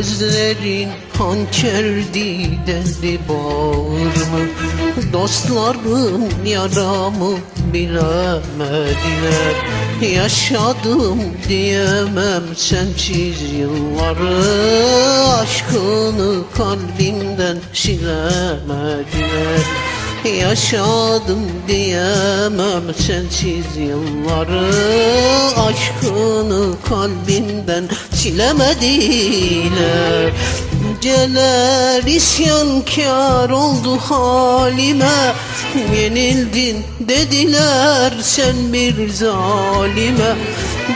Gözlerin hançerdi deli bağrımı Dostlarım yaramı bilemediler. Yaşadım diyemem sensiz yılları Aşkını kalbimden silemediler Yaşadım diyemem. Sensiz yılları Aşkını kalbimden silemediler Celer isyankar oldu halime. Yenildin dediler sen bir zalime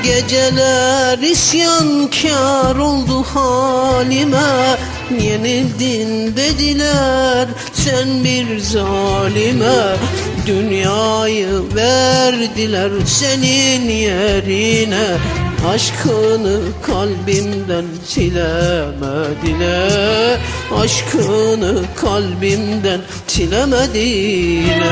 Geceler isyankar oldu halime. Yenildin dediler sen bir zalime. Dünyayı verdiler senin yerine. Aşkını kalbimden silemediler. Aşkını kalbimden silemediler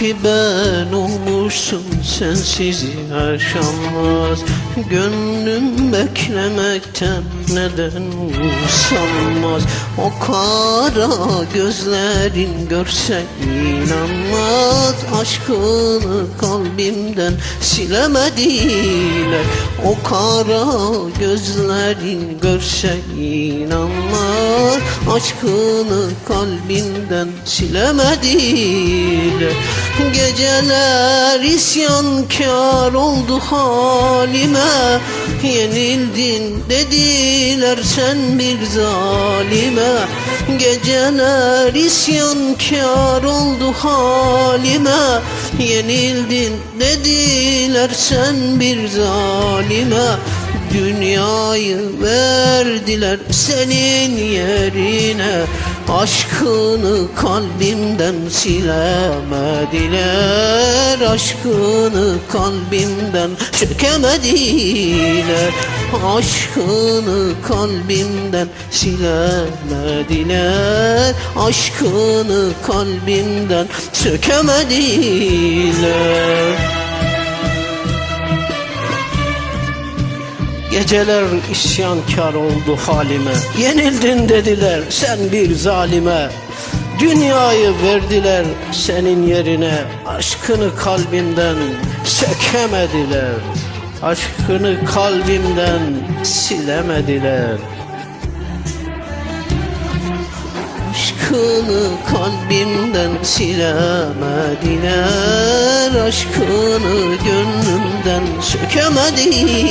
كبانهم olmuşsun sensiz yaşanmaz. Gönlüm beklemekten neden usanmaz? O kara gözlerin görse inanmaz. Aşkını kalbimden silemediler. O kara gözlerin görse inanmaz. Aşkını kalbimden silemediler. Geceler isyankar oldu halime. Yenildin dediler sen bir zalime. Geceler isyankar oldu halime Yenildin dediler sen bir zalime. Dünyayı verdiler senin yerine. Aşkını kalbimden silemediler. Aşkını kalbimden sökemediler Aşkını kalbimden silemediler. Aşkını kalbimden sökemediler. Geceler isyankar oldu halime. Yenildin dediler sen bir zalime. Dünyayı verdiler senin yerine. Aşkını kalbinden sökemediler Aşkını kalbimden silemediler. Aşkını kalbimden silemediler. Aşkını gönlümden sökemediler